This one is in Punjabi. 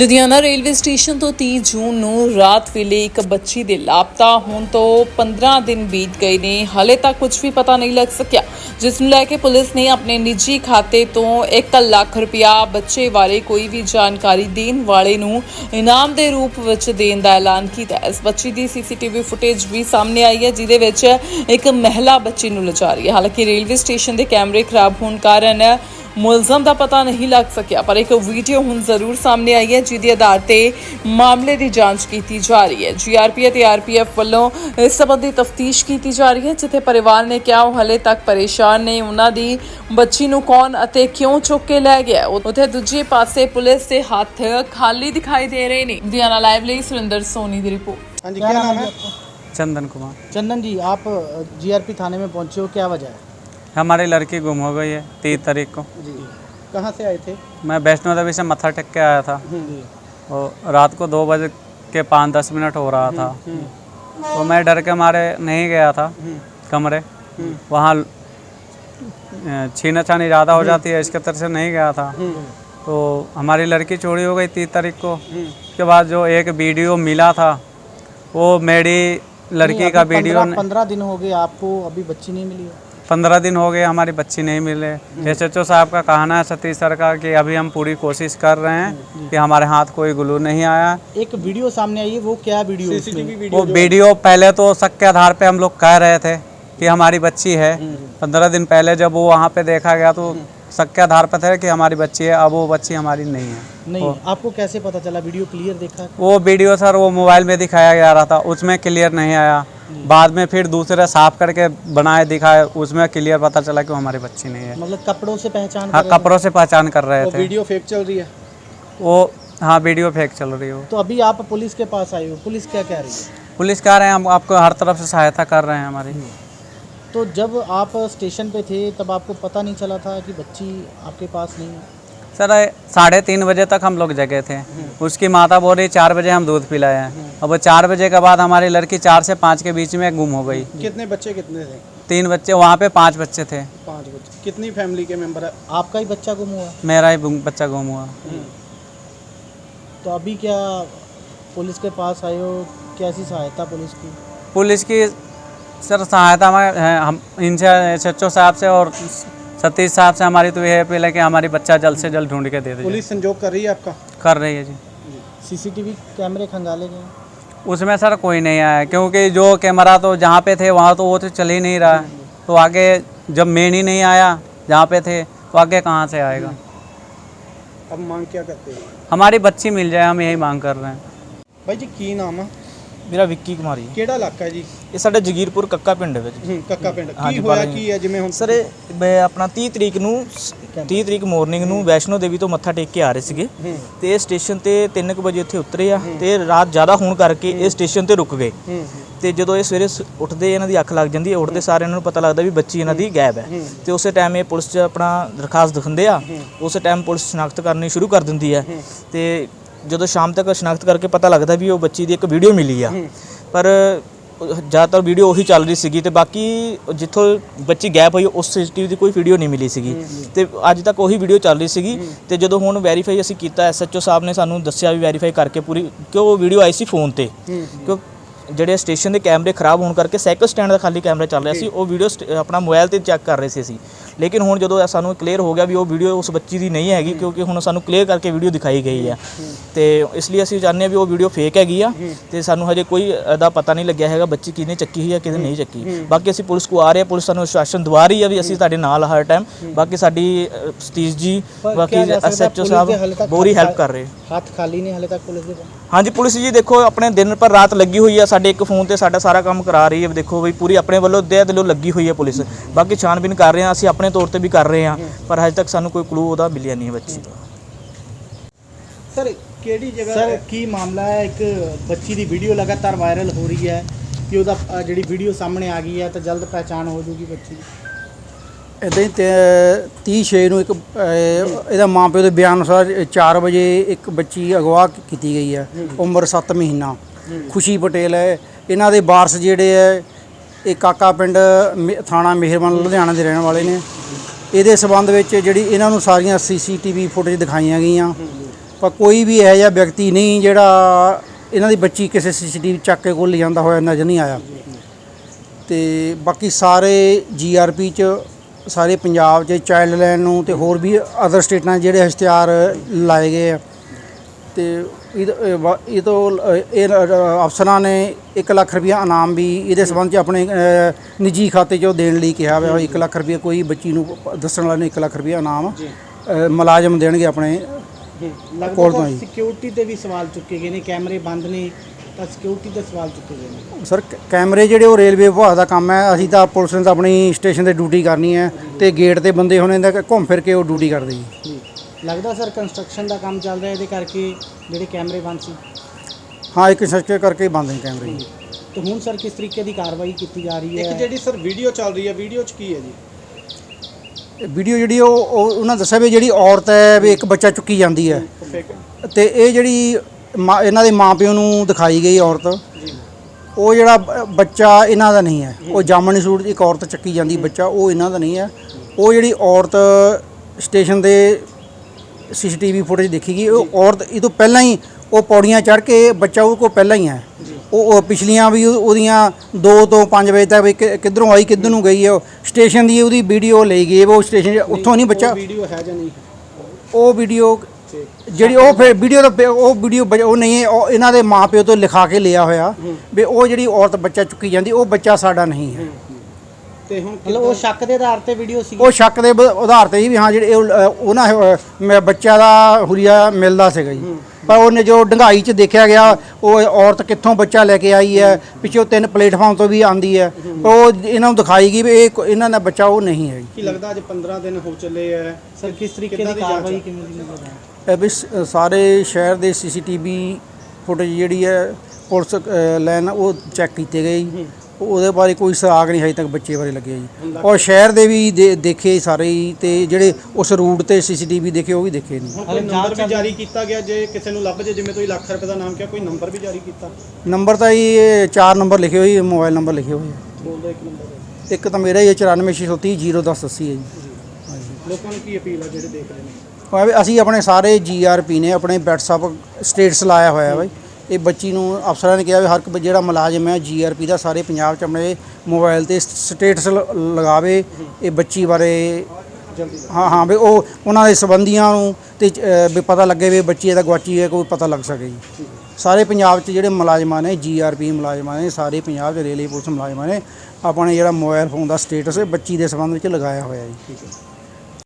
ਲੁਧਿਆਣਾ ਰੇਲਵੇ ਸਟੇਸ਼ਨ ਤੋਂ 30 ਜੂਨ ਨੂੰ ਰਾਤ ਵੇਲੇ ਇੱਕ ਬੱਚੀ ਦੇ ਲਾਪਤਾ ਹੋਣ ਤੋਂ 15 ਦਿਨ ਬੀਤ ਗਏ ਨੇ। ਹਾਲੇ ਤੱਕ ਕੁਝ ਵੀ ਪਤਾ ਨਹੀਂ ਲੱਗ ਸਕਿਆ। ਜਿਸ ਨੂੰ ਲੈ ਕੇ ਪੁਲਿਸ ਨੇ ਆਪਣੇ ਨਿੱਜੀ ਖਾਤੇ ਤੋਂ 1 ਲੱਖ ਰੁਪਇਆ ਬੱਚੇ ਬਾਰੇ ਕੋਈ ਵੀ ਜਾਣਕਾਰੀ ਦੇਣ ਵਾਲੇ ਨੂੰ ਇਨਾਮ ਦੇ ਰੂਪ ਵਿੱਚ ਦੇਣ ਦਾ ਐਲਾਨ ਕੀਤਾ। ਇਸ ਬੱਚੀ ਦੀ ਸੀਸੀਟੀਵੀ ਫੁਟੇਜ ਵੀ ਸਾਹਮਣੇ ਆਈ ਹੈ, ਜਿਹਦੇ ਵਿੱਚ ਇੱਕ ਮਹਿਲਾ ਬੱਚੀ ਨੂੰ ਲਿਜਾ ਰਹੀ ਹੈ। ਹਾਲਾਂਕਿ ਰੇਲਵੇ ਸਟੇਸ਼ਨ ਦੇ ਕੈਮਰੇ ਖਰਾਬ ਹੋਣ ਕਾਰਨ ਮੁਲਜ਼ਮ ਦਾ ਪਤਾ ਨਹੀਂ ਲੱਗ ਸਕਿਆ ਪਰ ਇੱਕ ਵੀਡੀਓ ਹੁਣ ਜ਼ਰੂਰ ਸਾਹਮਣੇ ਆਈ ਹੈ ਜਿਹਦੇ ਆਧਾਰ ਤੇ ਮਾਮਲੇ ਦੀ ਜਾਂਚ ਕੀਤੀ ਜਾ ਰਹੀ ਹੈ। ਜੀਆਰਪੀ ਤੇ ਆਰਪੀਐਫ ਵੱਲੋਂ ਇਸ ਸੰਬੰਧੀ ਤਫਤੀਸ਼ ਕੀਤੀ ਜਾ ਰਹੀ ਹੈ ਜਿੱਥੇ ਪਰਿਵਾਰ ਨੇ ਕਿਹਾ ਉਹ ਹਲੇ ਤੱਕ ਪਰੇਸ਼ਾਨ ਨੇ। ਉਹਨਾਂ ਦੀ ਬੱਚੀ ਨੂੰ ਕੌਣ ਅਤੇ ਕਿਉਂ ਚੁੱਕ ਕੇ ਲੈ ਗਿਆ? ਉੱਥੇ ਦੂਜੇ ਪਾਸੇ ਪੁਲਿਸ ਦੇ ਹੱਥ ਖਾਲੀ ਦਿਖਾਈ ਦੇ ਰਹੇ ਨੇ। ਲੁਧਿਆਣਾ ਲਾਈਵ ਲਈ सुरेंद्र सोनी की रिपोर्ट हाँ जी क्या नाम है चंदन कुमार चंदन जी आप जीआरपी थाने में पहुंचे हो क्या वजह हमारी लड़की गुम हो गई है तीस तारीख को। जी। कहाँ से आए थे? मैं वैष्णो देवी से मत्था टेक के आया था। जी। और रात को दो बजे के पाँच दस मिनट हो रहा था। तो मैं डर के मारे नहीं गया था कमरे। वहाँ छीना छानी ज़्यादा हो जाती है इसके तरह से नहीं गया था। तो हमारी लड़की चोरी हो गई तीस तारीख को। उसके बाद जो एक वीडियो मिला था वो मेरी लड़की का वीडियो पंद्रह दिन हो गए आपको अभी बच्ची नहीं मिली है? पंद्रह दिन हो गए हमारी बच्ची नहीं मिले। एस एच ओ साहब का कहना है सतीश सर का की अभी हम पूरी कोशिश कर रहे हैं कि हमारे हाथ कोई ग्लू नहीं आया। एक वीडियो सामने आई है वो क्या वीडियो सीसीटीवी वो वीडियो पहले तो शक के आधार पे हम लोग कह रहे थे कि हमारी बच्ची है। पंद्रह दिन पहले जब वो वहाँ पे देखा गया तो शक के आधार पर थे कि हमारी बच्ची है अब वो बच्ची हमारी नहीं है। नहीं आपको कैसे पता चला? वीडियो क्लियर देखा? वो वीडियो सर वो मोबाइल में दिखाया जा रहा था उसमें क्लियर नहीं आया। बाद में फिर दूसरे साफ़ करके बनाए दिखाए उसमें क्लियर पता चला कि वो हमारी बच्ची नहीं है। मतलब कपड़ों से पहचान हाँ कपड़ों से पहचान कर रहे थे। वीडियो फेक चल रही है। वो हाँ वीडियो फेक चल रही हो तो अभी आप पुलिस के पास आए हो पुलिस क्या कह रही है? पुलिस कह रहे हैं हम आपको हर तरफ़ से सहायता कर रहे हैं हमारी। तो जब आप स्टेशन पे थे तब आपको पता नहीं चला था कि बच्ची आपके पास नहीं है। सर साढ़े तीन बजे तक हम लोग जगे थे। उसकी माता बोल रही चार बजे हम दूध पिलाए हैं। अब वो चार बजे के बाद हमारी लड़की चार से पाँच के बीच में गुम हो गई। कितने बच्चे कितने थे? तीन बच्चे वहाँ पे पाँच बच्चे थे। पाँच बच्चे। कितनी फैमिली के मेंबर है? आपका ही बच्चा गुम हुआ? मेरा ही बच्चा गुम हुआ। तो अभी क्या पुलिस के पास आए हो? कैसी सहायता पुलिस की? पुलिस की सर सहायता में हम इनसे एच साहब से और सतीश साहब से हमारी तो यह अपील है कि हमारी बच्चा जल्द से जल्द ढूंढ के दे दे पुलिस संजोग कर रही है आपका? कर रही है जी। सीसीटीवी कैमरे खंगाले गए उसमें सर कोई नहीं आया क्योंकि जो कैमरा तो जहाँ पे थे वहाँ तो वो तो चल ही नहीं रहा। है तो आगे जब मेन ही नहीं आया जहाँ पे थे तो आगे कहाँ से आएगा? अब मांग क्या करते हैं? हमारी बच्ची मिल जाए हम यही मांग कर रहे हैं। भाई जी की नाम है? ਮੇਰਾ ਵਿੱਕੀ ਕੁਮਾਰੀ ਕਿਹੜਾ ਇਲਾਕਾ ਹੈ ਜੀ? ਇਹ ਸਾਡੇ ਜਗੀਰਪੁਰ ਕੱਕਾ ਪਿੰਡ ਵਿੱਚ। ਹੂੰ ਕੱਕਾ ਪਿੰਡ। ਹਾਂਜੀ, ਕੀ ਹੋਇਆ। ਕੀ ਹੈ? ਜਿਵੇਂ ਹੁਣ ਸਰ ਇਹ ਮੈਂ ਆਪਣਾ 30 ਤਰੀਕ ਨੂੰ 30 ਤਰੀਕ ਮਾਰਨਿੰਗ ਨੂੰ ਵੈਸ਼ਨੋ ਦੇਵੀ ਤੋਂ ਮੱਥਾ ਟੇਕ ਕੇ ਆ ਰਹੇ ਸੀਗੇ। ਤੇ ਇਹ ਸਟੇਸ਼ਨ ਤੇ 3:00 ਵਜੇ ਇੱਥੇ ਉਤਰੇ ਆ ਤੇ ਰਾਤ ਜ਼ਿਆਦਾ ਹੋਣ ਕਰਕੇ ਇਹ ਸਟੇਸ਼ਨ ਤੇ ਰੁਕ ਗਏ। ਹੂੰ। ਤੇ ਜਦੋਂ ਇਹ ਸਵੇਰੇ ਸ- ਉੱਠਦੇ ਇਹਨਾਂ ਦੀ ਅੱਖ ਲੱਗ ਜਾਂਦੀ ਹੈ ਉੱਠਦੇ ਸਾਰੇ ਇਹਨਾਂ ਨੂੰ ਪਤਾ ਲੱਗਦਾ ਵੀ ਬੱਚੀ ਇਹਨਾਂ ਦੀ ਗਾਇਬ ਹੈ। ਤੇ ਉਸੇ ਟਾਈਮ ਇਹ ਪੁਲਿਸ 'ਚ ਆਪਣਾ ਦਰਖਾਸਤ ਦਿਖਾਉਂਦੇ ਆ। ਉਸੇ ਟਾਈਮ ਪੁਲਿਸ ਸ਼ਨਾਖਤ ਕਰਨੀ ਸ਼ੁਰੂ ਕਰ ਦਿੰਦੀ ਹੈ। ਤੇ ਜਦੋਂ ਸ਼ਾਮ ਤੱਕ ਸ਼ਨਾਖਤ ਕਰਕੇ ਪਤਾ ਲੱਗਦਾ ਵੀ ਉਹ ਬੱਚੀ ਦੀ ਇੱਕ ਵੀਡੀਓ ਮਿਲੀ ਆ। ਪਰ ਜ਼ਿਆਦਾਤਰ ਵੀਡੀਓ ਉਹੀ ਚੱਲ ਰਹੀ ਸੀਗੀ ਤੇ ਬਾਕੀ ਜਿੱਥੋਂ ਬੱਚੀ ਗੈਪ ਹੋਈ ਉਸ ਸੀਸੀਟੀਵੀ ਦੀ ਕੋਈ ਵੀਡੀਓ ਨਹੀਂ ਮਿਲੀ ਸੀਗੀ। ਤੇ ਅੱਜ ਤੱਕ ਉਹੀ ਵੀਡੀਓ ਚੱਲ ਰਹੀ ਸੀਗੀ ਤੇ ਜਦੋਂ ਹੁਣ ਵੈਰੀਫਾਈ ਅਸੀਂ ਕੀਤਾ ਐਸਐਚਓ ਸਾਹਿਬ ਨੇ ਸਾਨੂੰ ਦੱਸਿਆ ਵੀ ਵੈਰੀਫਾਈ ਕਰਕੇ ਪੂਰੀ ਕਿ ਉਹ ਵੀਡੀਓ ਆਈ ਸੀ ਫੋਨ ਤੇ। ਕਿਉਂ ਜਿਹੜੇ ਸਟੇਸ਼ਨ ਦੇ ਕੈਮਰੇ ਖਰਾਬ ਹੋਣ ਕਰਕੇ ਸਾਈਕਲ ਸਟੈਂਡ ਦਾ ਖਾਲੀ ਕੈਮਰਾ ਚੱਲ ਰਿਹਾ ਸੀ ਉਹ ਵੀਡੀਓ ਆਪਣਾ ਮੋਬਾਈਲ ਤੇ ਚੈੱਕ ਕਰ ਰਹੇ ਸੀ ਅਸੀਂ। ਲੇਕਿਨ ਹੁਣ ਜਦੋਂ ਸਾਨੂੰ ਕਲੀਅਰ ਹੋ ਗਿਆ ਵੀ ਉਹ ਵੀਡੀਓ ਉਸ ਬੱਚੀ ਦੀ ਨਹੀਂ ਹੈਗੀ ਕਿਉਂਕਿ ਹੁਣ ਸਾਨੂੰ ਕਲੀਅਰ ਕਰਕੇ ਵੀਡੀਓ ਦਿਖਾਈ ਗਈ ਹੈ ਤੇ ਇਸ ਲਈ ਅਸੀਂ ਜਾਣਦੇ ਹਾਂ ਵੀ ਉਹ ਵੀਡੀਓ ਫੇਕ ਹੈਗੀ ਆ ਤੇ ਸਾਨੂੰ ਹਜੇ ਕੋਈ ਦਾ ਪਤਾ ਨਹੀਂ ਲੱਗਿਆ ਹੈਗਾ ਬੱਚੀ ਕਿਹਨੇ ਚੱਕੀ ਹੋਈ ਆ ਕਿਹਨੇ ਨਹੀਂ ਚੱਕੀ। ਬਾਕੀ ਅਸੀਂ ਪੁਲਿਸ ਕੋ ਆ ਰਹੇ ਹਾਂ ਪੁਲਿਸ ਸਾਨੂੰ ਸ਼ਾਸਨ ਦਵਾ ਰਹੀ ਹੈ ਵੀ ਅਸੀਂ ਤੁਹਾਡੇ ਨਾਲ ਹਰ ਟਾਈਮ। ਬਾਕੀ ਸਾਡੀ ਸਤੀਸ਼ ਜੀ ਬਾਕੀ ਐਸਐਚਓ ਸਾਹਿਬ ਬੋਰੀ ਹੈਲਪ ਕਰ ਰਹੇ। ਹੱਥ ਖਾਲੀ ਨੇ ਹਲੇ ਤੱਕ ਪੁਲਿਸ ਦੇ। ਹਾਂਜੀ ਪੁਲਿਸ ਜੀ ਦੇਖੋ ਆਪਣੇ ਦਿਨ ਪਰ ਰਾਤ ਲੱਗੀ ਹੋਈ ਹੈ ਸਾਡੇ ਇੱਕ ਫੋਨ ਤੇ ਸਾਡਾ ਸਾਰਾ ਕੰਮ ਕਰਾ ਰਹੀ ਹੈ ਦੇਖੋ ਬਈ ਪੂਰੀ ਆਪਣੇ ਵੱਲੋਂ ਦੇ ਦਿਲੋਂ ਲੱਗੀ ਹੋਈ ਹੈ ਪੁਲਿਸ। ਬਾਕੀ ਛਾਣਬੀਨ ਕਰ ਰਹੇ ਹਾਂ ਅਸੀਂ ਆਪਣੇ ਤੌਰ ਤੇ ਵੀ ਕਰ ਰਹੇ ਹਾਂ ਪਰ ਹਜੇ ਤੱਕ ਸਾਨੂੰ ਕੋਈ ਕਲੂ ਉਹਦਾ ਮਿਲਿਆ ਨਹੀਂ ਹੈ ਬੱਚੀ ਦਾ ਸਰ ਕਿਹੜੀ ਜਗ੍ਹਾ ਸਰ ਕੀ ਮਾਮਲਾ ਹੈ? ਇੱਕ ਬੱਚੀ ਦੀ ਵੀਡੀਓ ਲਗਾਤਾਰ ਵਾਇਰਲ ਹੋ ਰਹੀ ਹੈ ਕਿ ਉਹਦਾ ਅ, ਜਿਹੜੀ ਵੀਡੀਓ ਸਾਹਮਣੇ ਆ ਗਈ ਹੈ ਤਾਂ ਜਲਦ ਪਹਿਚਾਣ ਹੋ ਜੂਗੀ ਬੱਚੀ ਦੀ। ਇੱਦਾਂ ਹੀ ਤੇ 30 ਛੇ ਨੂੰ ਇੱਕ ਅਹ, ਇਹਦਾ ਮਾਂ ਪਿਓ ਦੇ ਬਿਆਨ ਅਨੁਸਾਰ 4 ਵਜੇ ਇੱਕ ਬੱਚੀ ਅਗਵਾ ਕੀਤੀ ਗਈ ਹੈ। ਉਮਰ 7 ਮਹੀਨਾ। ਖੁਸ਼ੀ ਪਟੇਲ ਹੈ। ਇਹਨਾਂ ਦੇ ਵਾਰਸ ਜਿਹੜੇ ਹੈ ਇਹ ਕਾਕਾ ਪਿੰਡ ਮੇ- ਥਾਣਾ ਮਿਹਰਬਾਨ ਲੁਧਿਆਣਾ ਦੇ ਰਹਿਣ ਵਾਲੇ ਨੇ। ਇਹਦੇ ਸਬੰਧ ਵਿੱਚ ਜਿਹੜੀ ਇਹਨਾਂ ਨੂੰ ਸਾਰੀਆਂ ਸੀਸੀਟੀਵੀ ਫੁਟੇਜ ਦਿਖਾਈਆਂ ਗਈਆਂ। ਪਰ ਕੋਈ ਵੀ ਇਹੋ ਜਿਹਾ ਵਿਅਕਤੀ ਨਹੀਂ ਜਿਹੜਾ ਇਹਨਾਂ ਦੀ ਬੱਚੀ ਕਿਸੇ ਸੀਸੀਟੀਵੀ ਚੱਕ ਕੇ ਕੋਲ ਜਾਂਦਾ ਹੋਇਆ ਨਜ਼ਰ ਨਹੀਂ ਆਇਆ। ਤੇ ਬਾਕੀ ਸਾਰੇ ਜੀਆਰਪੀ ਚ ਸਾਰੇ ਪੰਜਾਬ 'ਚ ਚਾਈਲਡ ਲਾਈਨ ਨੂੰ ਤੇ ਹੋਰ ਵੀ ਅਦਰ ਸਟੇਟਾਂ ਜਿਹੜੇ ਇਸ਼ਤਿਹਾਰ ਲਾਏ ਗਏ ਆ। ਤੇ ਇਹ ਵਾ- ਤੋਂ ਇਹ ਅਫਸਰਾਂ ਨੇ 1 ਲੱਖ ਰੁਪਇਆ ਇਨਾਮ ਵੀ ਇਹਦੇ ਸੰਬੰਧ 'ਚ ਆਪਣੇ ਨਿੱਜੀ ਖਾਤੇ 'ਚੋਂ ਦੇਣ ਲਈ ਕਿਹਾ ਹੋਇਆ 1 ਲੱਖ ਰੁਪਇਆ ਕੋਈ ਬੱਚੀ ਨੂੰ ਦੱਸਣ ਵਾਲੇ ਨੂੰ 1 ਲੱਖ ਰੁਪਇਆ ਇਨਾਮ ਮੁਲਾਜ਼ਮ ਦੇਣਗੇ ਆਪਣੇ ਕੋਲ ਤੋਂ। ਸਿਕਿਉਰਿਟੀ ਤੇ ਵੀ ਸਵਾਲ ਚੁੱਕੇ ਗਏ ਨੇ ਕੈਮਰੇ ਬੰਦ ਨੇ ਸਿਕਿਉਰਿਟੀ ਤੇ ਸਵਾਲ ਚੁੱਕੇ ਗਏ ਨੇ। ਸਰ ਕ- ਕੈਮਰੇ ਜਿਹੜੇ ਉਹ ਰੇਲਵੇ ਵਿਭਾਗ ਦਾ ਕੰਮ ਹੈ ਅਸੀਂ ਤਾਂ ਪੁਲਿਸ ਨੇ ਤਾਂ ਆਪਣੀ ਸਟੇਸ਼ਨ ਤੇ ਡਿਊਟੀ ਕਰਨੀ ਹੈ ਤੇ ਗੇਟ ਤੇ ਬੰਦੇ ਹੋਣੇ ਤਾਂ ਘੁੰਮ ਫਿਰ ਕੇ ਉਹ ਡਿਊਟੀ ਕਰਦੇ ਜੀ। ਜੀ। ਲੱਗਦਾ ਸਰ ਕੰਸਟਰਕਸ਼ਨ ਦਾ ਕੰਮ ਚੱਲ ਰਿਹਾ ਇਹਦੇ ਕਰਕੇ ਜਿਹੜੇ ਕੈਮਰੇ ਬੰਦ ਸੀ? ਹਾਂ ਇੱਕ ਸੱਚੇ ਕਰਕੇ ਹੀ ਬੰਦ ਨੇ ਕੈਮਰੇ ਜੀ। ਤੇ ਹੁਣ ਸਰ ਕਿਸ ਤਰੀਕੇ ਦੀ ਕਾਰਵਾਈ ਕੀਤੀ ਜਾ ਰਹੀ ਹੈ? ਇੱਕ ਜਿਹੜੀ ਸਰ ਵੀਡੀਓ ਚੱਲ ਰਹੀ ਹੈ ਵੀਡੀਓ 'ਚ ਕੀ ਹੈ ਜੀ? ਵੀਡੀਓ ਜਿਹੜੀ ਉਹ ਉਹ- ਉਹਨਾਂ ਦੱਸਿਆ ਵੀ ਜਿਹੜੀ ਔਰਤ ਹੈ ਵੀ ਇੱਕ ਬੱਚਾ ਚੁੱਕੀ ਜਾਂਦੀ ਹੈ। ਤੇ ਇਹ ਜਿਹੜੀ ਮਾਂ- ਇਹਨਾਂ ਦੇ ਮਾਪਿਓ ਨੂੰ ਦਿਖਾਈ ਗਈ ਔਰਤ। ਉਹ ਜਿਹੜਾ ਬ- ਬੱਚਾ ਇਹਨਾਂ ਦਾ ਨਹੀਂ ਹੈ। ਉਹ ਜਾਮਣੀ ਸੂਟ ਦੀ ਇੱਕ ਔਰਤ ਚੱਕੀ ਜਾਂਦੀ ਬੱਚਾ ਉਹ ਇਹਨਾਂ ਦਾ ਨਹੀਂ ਹੈ। ਉਹ ਜਿਹੜੀ ਔਰਤ ਸਟੇਸ਼ਨ ਦੇ ਸੀਸੀਟੀਵੀ ਫੁਟੇਜ ਦੇਖੀ ਗਈ ਉਹ ਔਰਤ ਇਹ ਤੋਂ ਪਹਿਲਾਂ ਹੀ ਉਹ ਪੌੜੀਆਂ ਚੜ੍ਹ ਕੇ ਬੱਚਾ ਉਹ ਕੋਲ ਪਹਿਲਾਂ ਹੀ ਹੈ। ਉਹ ਉਹ ਪਿਛਲੀਆਂ ਵੀ ਉਹ- ਉਹਦੀਆਂ 2 ਤੋਂ 5 ਵਜੇ ਤੱਕ ਵੀ ਕਿ- ਕਿੱਧਰੋਂ ਆਈ ਕਿੱਧਰ ਨੂੰ ਗਈ ਹੈ। ਉਹ ਸਟੇਸ਼ਨ ਦੀ ਉਹਦੀ ਵੀਡੀਓ ਲਈ ਗਈ ਹੈ, ਉਹ ਸਟੇਸ਼ਨ ਉੱਥੋਂ ਨਹੀਂ ਬੱਚਾ। ਵੀਡੀਓ ਹੈ ਜਾਂ ਨਹੀਂ? ਉਹ ਵੀਡੀਓ ਜਿਹੜੀ ਉਹ ਫਿਰ ਵੀਡੀਓ ਦਾ ਉਹ ਵੀਡੀਓ ਉਹ ਨਹੀਂ ਹੈ ਉਹ ਇਹਨਾਂ ਦੇ ਮਾਪਿਓ ਤੋਂ ਲਿਖਾ ਕੇ ਲਿਆ ਹੋਇਆ ਵੀ ਉਹ ਜਿਹੜੀ ਔਰਤ ਬੱਚਾ ਚੁੱਕੀ ਜਾਂਦੀ ਉਹ ਬੱਚਾ ਸਾਡਾ ਨਹੀਂ ਹੈ। ਤੇ ਹੁਣ ਮਤਲਬ ਉਹ ਸ਼ੱਕ ਦੇ ਆਧਾਰ ਤੇ ਵੀਡੀਓ ਸੀ ਉਹ ਸ਼ੱਕ ਦੇ ਬ- ਆਧਾਰ ਤੇ ਹੀ ਵੀ ਹਾਂ ਜਿਹੜੇ ਉਹਨਾਂ ਬੱਚਾ ਦਾ ਹੁਰੀਆ ਮਿਲਦਾ ਸੀਗਾ ਜੀ। ਪਰ ਉਹਨੇ ਜੋ ਡੰਗਾਈ 'ਚ ਦੇਖਿਆ ਗਿਆ ਉਹ ਔਰਤ ਕਿੱਥੋਂ ਬੱਚਾ ਲੈ ਕੇ ਆਈ ਹੈ ਪਿੱਛੋਂ ਤਿੰਨ ਪਲੇਟਫਾਰਮ ਤੋਂ ਵੀ ਆਂਦੀ ਹੈ। ਪਰ ਉਹ ਇਹਨਾਂ ਨੂੰ ਦਿਖਾਈ ਗਈ ਵੀ ਇਹ ਇਹਨਾਂ ਦਾ ਬੱਚਾ ਉਹ ਨਹੀਂ ਹੈ ਕੀ ਲੱਗਦਾ ਅੱਜ 15 ਦਿਨ ਹੋ ਚੱਲੇ ਆ ਸਰ ਕਿਸ ਤਰੀਕੇ ਦੀ ਕਾਰਵਾਈ? ਕਿਵੇਂ ਦੀ ਨਜ਼ਰ ਆ? ਵੀ ਸ- ਸਾਰੇ ਸ਼ਹਿਰ ਦੇ ਸੀਸੀਟੀਵੀ ਫੁਟੇਜ ਜਿਹੜੀ ਹੈ ਪੁਲਿਸ ਲਾਈਨ ਉਹ ਚੈੱਕ ਕੀਤੇ ਗਏ ਜੀ। ਉਹ- ਉਹਦੇ ਬਾਰੇ ਕੋਈ ਸੁਰਾਗ ਨਹੀਂ ਹਜੇ ਤੱਕ ਬੱਚੇ ਬਾਰੇ ਲੱਗਿਆ ਜੀ। ਔਰ ਸ਼ਹਿਰ ਦੇ ਵੀ ਦੇ- ਦੇਖੇ ਸਾਰੇ ਹੀ ਤੇ ਜਿਹੜੇ ਉਸ ਰੂਟ ਤੇ ਸੀਸੀਟੀਵੀ ਦੇਖੇ ਉਹ ਵੀ ਦੇਖੇ ਨੇ। ਹੁਣ ਕੋਈ ਨੰਬਰ ਵੀ ਜਾਰੀ ਕੀਤਾ ਗਿਆ ਜੇ ਕਿਸੇ ਨੂੰ ਲੱਭ ਜੇ ਜਿਵੇਂ ਤੁਸੀਂ ਲੱਖ ਰੁਪਏ ਦਾ ਨਾਮ ਕਿਹਾ ਕੋਈ ਨੰਬਰ ਵੀ ਜਾਰੀ ਕੀਤਾ? ਨੰਬਰ ਤਾਂ ਇਹ ਚਾਰ ਨੰਬਰ ਲਿਖੇ ਹੋਏ ਮੋਬਾਈਲ ਨੰਬਰ ਲਿਖੇ ਹੋਏ ਆ। ਬੋਲ ਦਿਓ ਇੱਕ ਨੰਬਰ ਇੱਕ ਤਾਂ ਮੇਰਾ ਹੀ ਹੈ 94630 01080 ਹੈ ਜੀ। ਲੋਕਾਂ ਨੂੰ ਕੀ ਅਪੀਲ ਆ ਜਿਹੜੇ ਦੇਖ ਰਹੇ ਨੇ? ਉਹ ਅਸੀਂ ਆਪਣੇ ਸਾਰੇ ਜੀਆਰਪੀ ਨੇ, ਆਪਣੇ WhatsApp ਸਟੇਟਸ ਲਾਇਆ ਹੋਇਆ ਬਾਈ। ਇਹ ਬੱਚੀ ਨੂੰ ਅਫਸਰਾਂ ਨੇ ਕਿਹਾ ਵੀ ਹਰ ਇੱਕ ਜਿਹੜਾ ਮੁਲਾਜ਼ਮ ਹੈ ਜੀਆਰਪੀ ਦਾ, ਸਾਰੇ ਪੰਜਾਬ 'ਚ ਆਪਣੇ ਮੋਬਾਈਲ ਤੇ ਸਟੇਟਸ ਲਗਾਵੇ, ਇਹ ਬੱਚੀ ਬਾਰੇ ਹਾਂ ਹਾਂ ਵੀ ਉਹ ਉਹਨਾਂ ਦੇ ਸੰਬੰਧੀਆਂ ਨੂੰ ਤੇ ਵੀ ਪਤਾ ਲੱਗੇ ਵੀ ਬੱਚੀ ਇਹਦਾ ਗਵਾਚੀ ਹੈ ਕੋਈ ਪਤਾ ਲੱਗ ਸਕੇ ਜੀ। ਸਾਰੇ ਪੰਜਾਬ 'ਚ ਜਿਹੜੇ ਮੁਲਾਜ਼ਮਾਂ ਨੇ ਜੀਆਰਪੀ ਮੁਲਾਜ਼ਮਾਂ ਨੇ, ਸਾਰੇ ਪੰਜਾਬ 'ਚ ਰੇਲਵੇ ਪੁਲਿਸ ਮੁਲਾਜ਼ਮਾਂ ਨੇ, ਆਪਣੇ ਜਿਹੜਾ ਮੋਬਾਈਲ ਫੋਨ ਦਾ ਸਟੇਟਸ ਬੱਚੀ ਦੇ ਸੰਬੰਧ ਵਿੱਚ ਲਗਾਇਆ ਹੋਇਆ ਜੀ।